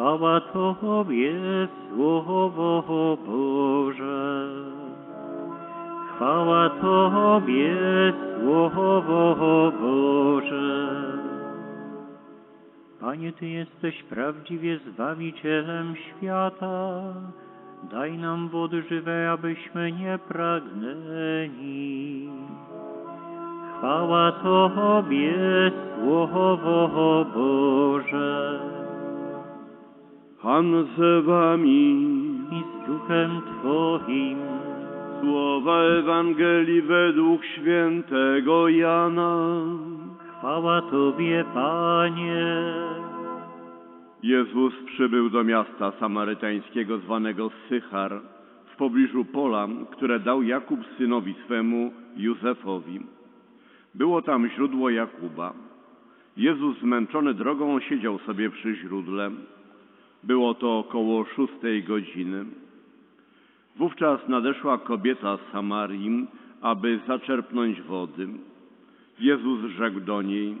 Chwała Tobie, Słowo Boże. Chwała Tobie, Słowo Boże. Panie, Ty jesteś prawdziwie Zbawicielem świata. Daj nam wody żywej, abyśmy nie pragnęli. Chwała Tobie, Słowo Boże. Pan z wami. I z duchem Twoim. Słowa Ewangelii według świętego Jana. Chwała Tobie, Panie. Jezus przybył do miasta samarytańskiego zwanego Sychar w pobliżu pola, które dał Jakub synowi swemu Józefowi. Było tam źródło Jakuba. Jezus zmęczony drogą siedział sobie przy źródle. Było to około szóstej godziny. Wówczas nadeszła kobieta z Samarii, aby zaczerpnąć wody. Jezus rzekł do niej,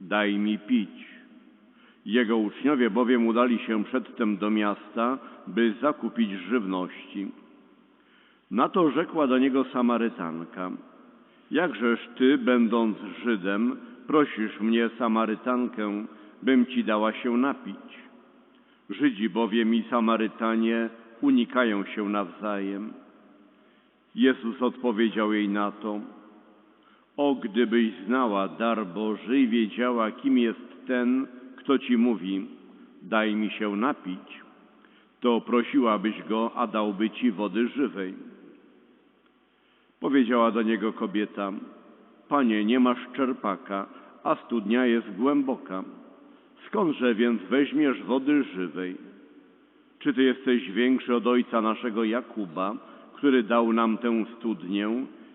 daj mi pić. Jego uczniowie bowiem udali się przedtem do miasta, by zakupić żywności. Na to rzekła do niego Samarytanka, jakżeż ty, będąc Żydem, prosisz mnie, Samarytankę, bym ci dała się napić? Żydzi bowiem i Samarytanie unikają się nawzajem. Jezus odpowiedział jej na to, o gdybyś znała dar Boży i wiedziała, kim jest ten, kto ci mówi, daj mi się napić, to prosiłabyś go, a dałby ci wody żywej. Powiedziała do niego kobieta, Panie, nie masz czerpaka, a studnia jest głęboka. Skądże więc weźmiesz wody żywej? Czy ty jesteś większy od ojca naszego Jakuba, który dał nam tę studnię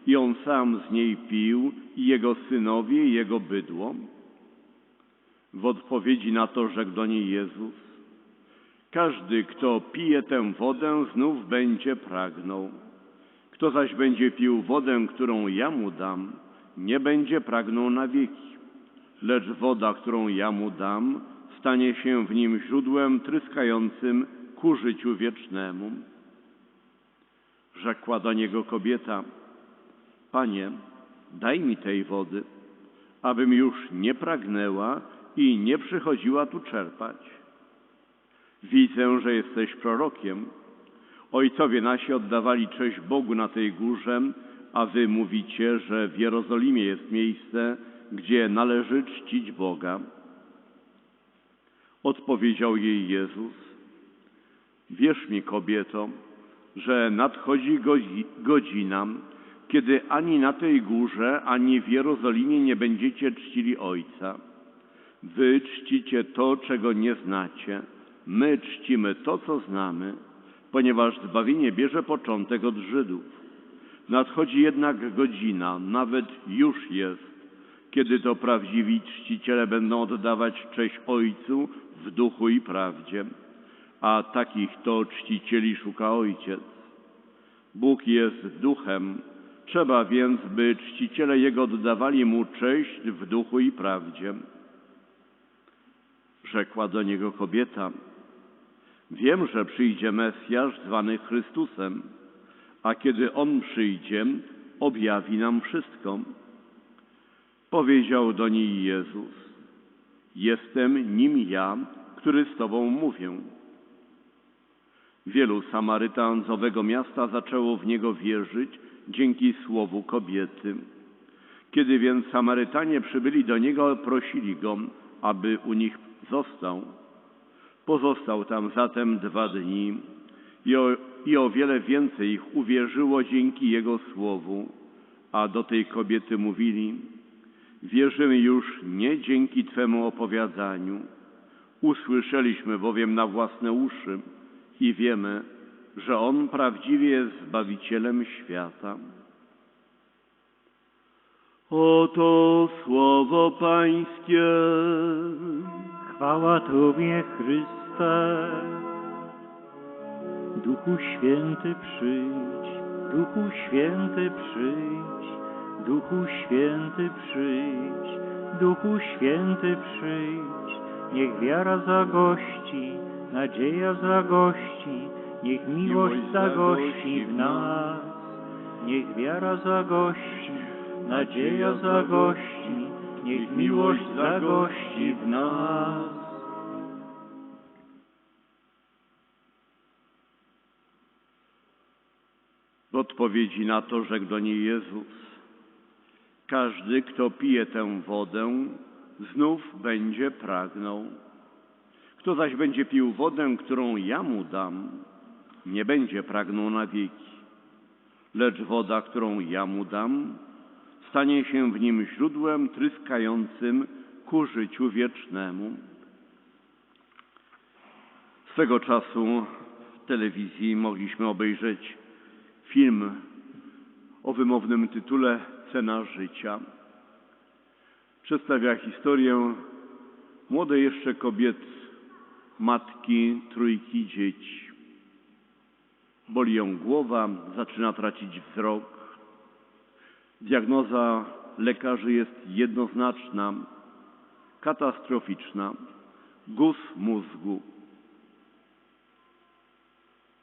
i on sam z niej pił i jego synowie i jego bydło? W odpowiedzi na to rzekł do niej Jezus, każdy, kto pije tę wodę, znów będzie pragnął. Kto zaś będzie pił wodę, którą ja mu dam, nie będzie pragnął na wieki. Lecz woda, którą ja mu dam, stanie się w nim źródłem tryskającym ku życiu wiecznemu. Rzekła do niego kobieta, Panie, daj mi tej wody, abym już nie pragnęła i nie przychodziła tu czerpać. Widzę, że jesteś prorokiem. Ojcowie nasi oddawali cześć Bogu na tej górze, a wy mówicie, że w Jerozolimie jest miejsce, gdzie należy czcić Boga. Odpowiedział jej Jezus, wierz mi kobieto, że nadchodzi godzi- godzina, kiedy ani na tej górze, ani w Jerozolimie nie będziecie czcili Ojca. Wy czcicie to, czego nie znacie. My czcimy to, co znamy, ponieważ zbawienie bierze początek od Żydów. Nadchodzi jednak godzina, nawet już jest, kiedy to prawdziwi czciciele będą oddawać cześć Ojcu w duchu i prawdzie, a takich to czcicieli szuka Ojciec. Bóg jest duchem, trzeba więc, by czciciele Jego oddawali Mu cześć w duchu i prawdzie. Rzekła do niego kobieta, wiem, że przyjdzie Mesjasz zwany Chrystusem, a kiedy On przyjdzie, objawi nam wszystko. Powiedział do niej Jezus, jestem nim ja, który z Tobą mówię. Wielu Samarytan z owego miasta zaczęło w Niego wierzyć dzięki słowu kobiety. Kiedy więc Samarytanie przybyli do Niego, prosili Go, aby u nich został. Pozostał tam zatem dwa dni i o, i o wiele więcej ich uwierzyło dzięki Jego słowu, a do tej kobiety mówili, wierzymy już nie dzięki Twemu opowiadaniu. Usłyszeliśmy bowiem na własne uszy i wiemy, że On prawdziwie jest Zbawicielem świata. Oto słowo Pańskie. Chwała Tobie, Chryste. Duchu Święty przyjdź, Duchu Święty przyjdź, Duchu Święty przyjdź, Duchu Święty przyjdź. Niech wiara zagości nadzieja zagości, niech miłość zagości w nas. Niech wiara zagości, nadzieja zagości, niech miłość zagości w nas. W odpowiedzi na to rzekł do niej Jezus: Każdy, kto pije tę wodę, znów będzie pragnął. Kto zaś będzie pił wodę, którą ja mu dam, nie będzie pragnął na wieki. Lecz woda, którą ja mu dam, stanie się w nim źródłem tryskającym ku życiu wiecznemu. Swego czasu w telewizji mogliśmy obejrzeć film o wymownym tytule Cena życia. Przedstawia historię młodej jeszcze kobiety, matki trójki dzieci. Boli ją głowa, zaczyna tracić wzrok. Diagnoza lekarzy jest jednoznaczna, katastroficzna. Guz mózgu.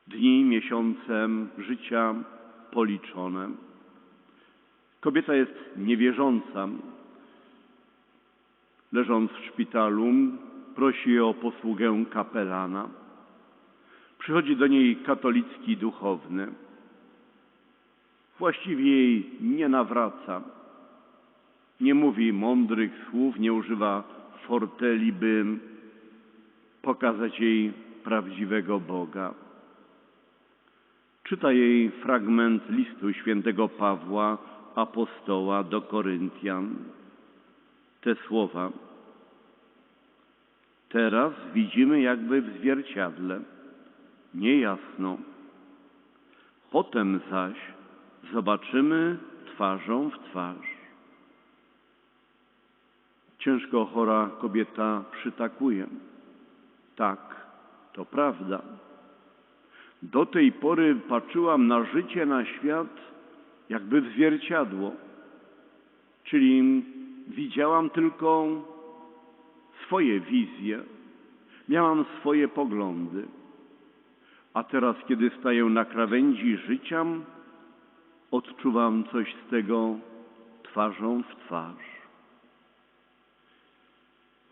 Dni, miesiące życia policzone. Kobieta jest niewierząca. Leżąc w szpitalu, prosi o posługę kapelana. Przychodzi do niej katolicki duchowny. Właściwie jej nie nawraca. Nie mówi mądrych słów, nie używa forteli, by pokazać jej prawdziwego Boga. Czyta jej fragment listu świętego Pawła, apostoła do Koryntian. Te słowa. Teraz widzimy jakby w zwierciadle, niejasno. Potem zaś zobaczymy twarzą w twarz. Ciężko chora kobieta przytakuje. Tak, to prawda. Do tej pory patrzyłam na życie, na świat, jakby w zwierciadło. Czyli widziałam tylko swoje wizje, miałam swoje poglądy. A teraz, kiedy staję na krawędzi życia, odczuwam coś z tego twarzą w twarz.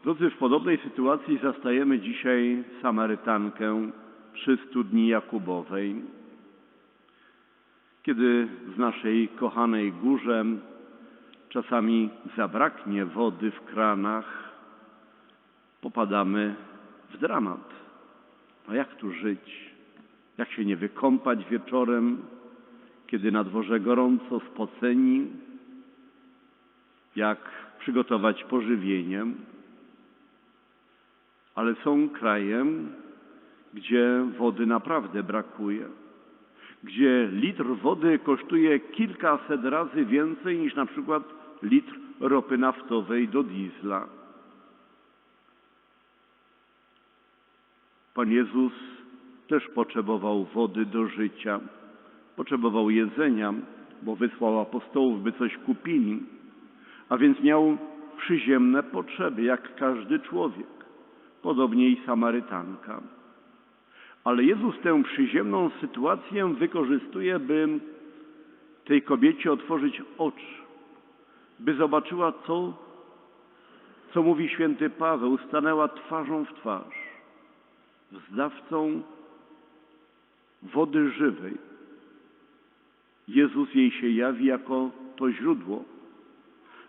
Drodzy, w podobnej sytuacji zastajemy dzisiaj Samarytankę przy studni Jakubowej, kiedy w naszej kochanej górze czasami zabraknie wody w kranach, popadamy w dramat. No jak tu żyć? Jak się nie wykąpać wieczorem, kiedy na dworze gorąco, spoceni? Jak przygotować pożywienie? Ale są kraje, gdzie wody naprawdę brakuje, gdzie litr wody kosztuje kilkaset razy więcej niż na przykład litr ropy naftowej do diesla. Pan Jezus też potrzebował wody do życia, potrzebował jedzenia, bo wysłał apostołów, by coś kupili, a więc miał przyziemne potrzeby, jak każdy człowiek, podobnie i Samarytanka. Ale Jezus tę przyziemną sytuację wykorzystuje, by tej kobiecie otworzyć oczy, by zobaczyła, co, co mówi święty Paweł, stanęła twarzą w twarz z dawcą wody żywej. Jezus jej się jawi jako to źródło.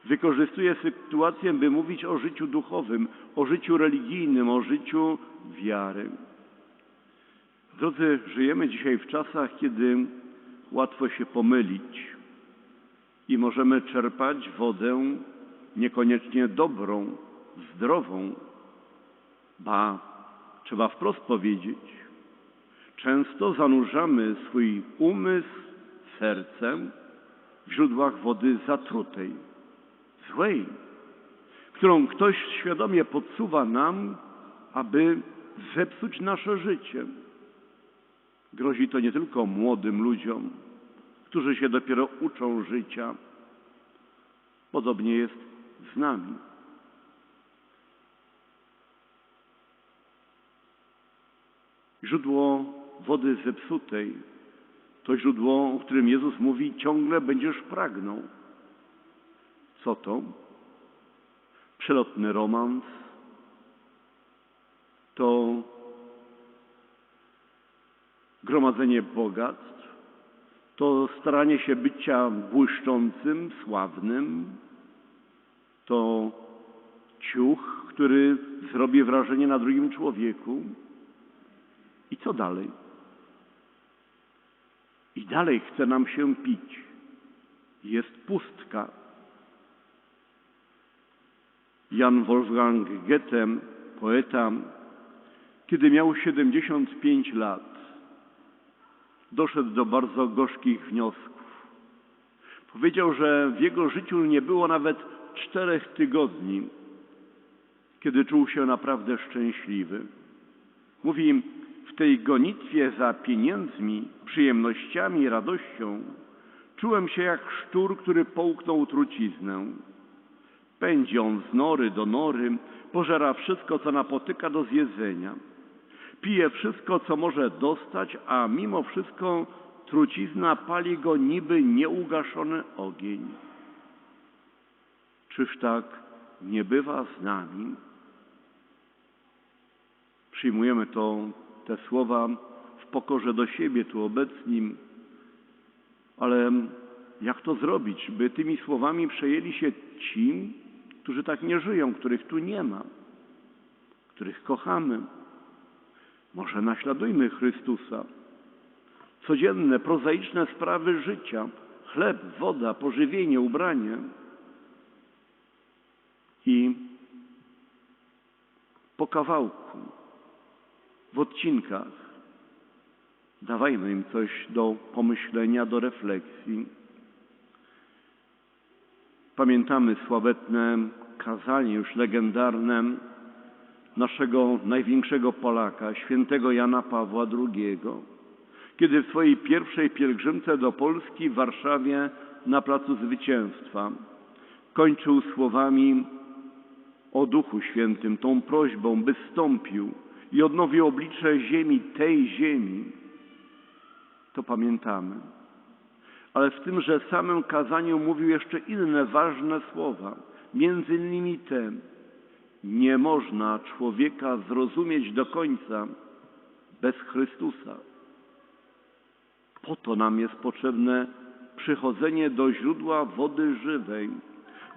Wykorzystuje sytuację, by mówić o życiu duchowym, o życiu religijnym, o życiu wiary. Drodzy, żyjemy dzisiaj w czasach, kiedy łatwo się pomylić i możemy czerpać wodę niekoniecznie dobrą, zdrową, ba, trzeba wprost powiedzieć, często zanurzamy swój umysł, serce w źródłach wody zatrutej, złej, którą ktoś świadomie podsuwa nam, aby zepsuć nasze życie. Grozi to nie tylko młodym ludziom, którzy się dopiero uczą życia. Podobnie jest z nami. Źródło wody zepsutej to źródło, o którym Jezus mówi, ciągle będziesz pragnął. Co to? Przelotny romans, to gromadzenie bogactw, to staranie się bycia błyszczącym, sławnym, to ciuch, który zrobi wrażenie na drugim człowieku. I co dalej? I dalej chce nam się pić. Jest pustka. Jan Wolfgang Goethe, poeta, kiedy miał 75 lat, doszedł do bardzo gorzkich wniosków. Powiedział, że w jego życiu nie było nawet czterech tygodni, kiedy czuł się naprawdę szczęśliwy. Mówi, w tej gonitwie za pieniędzmi, przyjemnościami, radością czułem się jak szczur, który połknął truciznę. Pędzi on z nory do nory, pożera wszystko, co napotyka do zjedzenia. Pije wszystko, co może dostać, a mimo wszystko trucizna pali go niby nieugaszony ogień. Czyż tak nie bywa z nami? Przyjmujemy to, te słowa w pokorze do siebie tu obecnim, ale jak to zrobić, by tymi słowami przejęli się ci, którzy tak nie żyją, których tu nie ma, których kochamy? Może naśladujmy Chrystusa. Codzienne, prozaiczne sprawy życia, chleb, woda, pożywienie, ubranie. I po kawałku, w odcinkach, dawajmy im coś do pomyślenia, do refleksji. Pamiętamy sławetne kazanie, już legendarne, naszego największego Polaka, świętego Jana Pawła II, kiedy w swojej pierwszej pielgrzymce do Polski w Warszawie na Placu Zwycięstwa kończył słowami o Duchu Świętym, tą prośbą, by stąpił i odnowił oblicze ziemi, tej ziemi, to pamiętamy. Ale w tymże samym kazaniu mówił jeszcze inne ważne słowa, między innymi te, nie można człowieka zrozumieć do końca bez Chrystusa. Po to nam jest potrzebne przychodzenie do źródła wody żywej,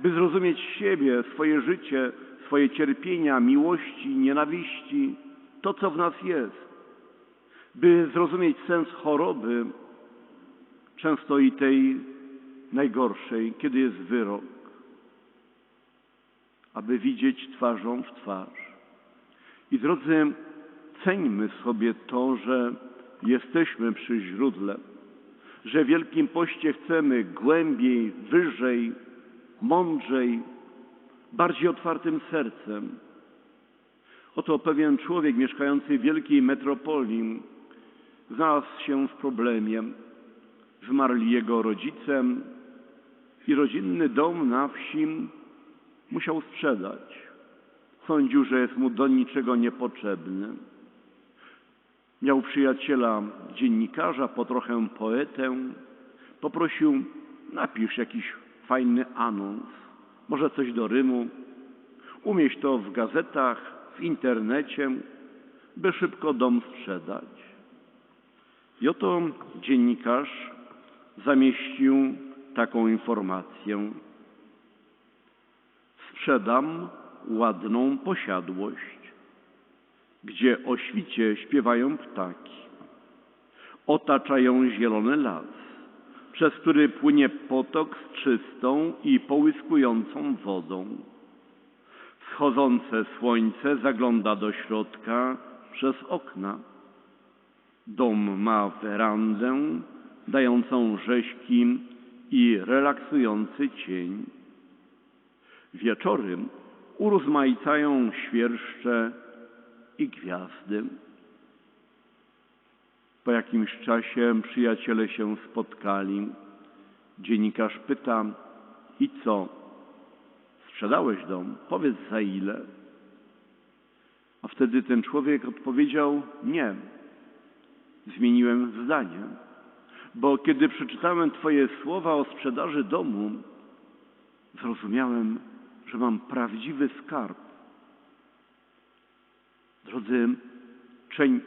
by zrozumieć siebie, swoje życie, swoje cierpienia, miłości, nienawiści, to co w nas jest, by zrozumieć sens choroby, często i tej najgorszej, kiedy jest wyrok aby widzieć twarzą w twarz. I drodzy, ceńmy sobie to, że jesteśmy przy źródle, że w Wielkim Poście chcemy głębiej, wyżej, mądrzej, bardziej otwartym sercem. Oto pewien człowiek mieszkający w wielkiej metropolii znalazł się w problemie. Zmarli jego rodzicem i rodzinny dom na wsi musiał sprzedać. Sądził, że jest mu do niczego niepotrzebny. Miał przyjaciela dziennikarza, po trochę poetę. Poprosił, napisz jakiś fajny anons, może coś do Rymu. Umieść to w gazetach, w internecie, by szybko dom sprzedać. I oto dziennikarz zamieścił taką informację sprzedam ładną posiadłość, gdzie o świcie śpiewają ptaki. Otaczają zielony las, przez który płynie potok z czystą i połyskującą wodą. Wschodzące słońce zagląda do środka przez okna. Dom ma werandę dającą rzeźki i relaksujący cień. Wieczory urozmaicają świerszcze i gwiazdy. Po jakimś czasie przyjaciele się spotkali. Dziennikarz pyta, i co? Sprzedałeś dom? Powiedz za ile. A wtedy ten człowiek odpowiedział, nie, zmieniłem zdanie, bo kiedy przeczytałem Twoje słowa o sprzedaży domu, zrozumiałem, że mam prawdziwy skarb. Drodzy, czeń,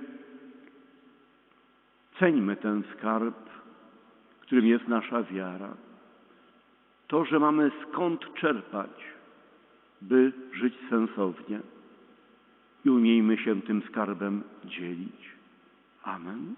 ceńmy ten skarb, którym jest nasza wiara. To, że mamy skąd czerpać, by żyć sensownie i umiejmy się tym skarbem dzielić. Amen.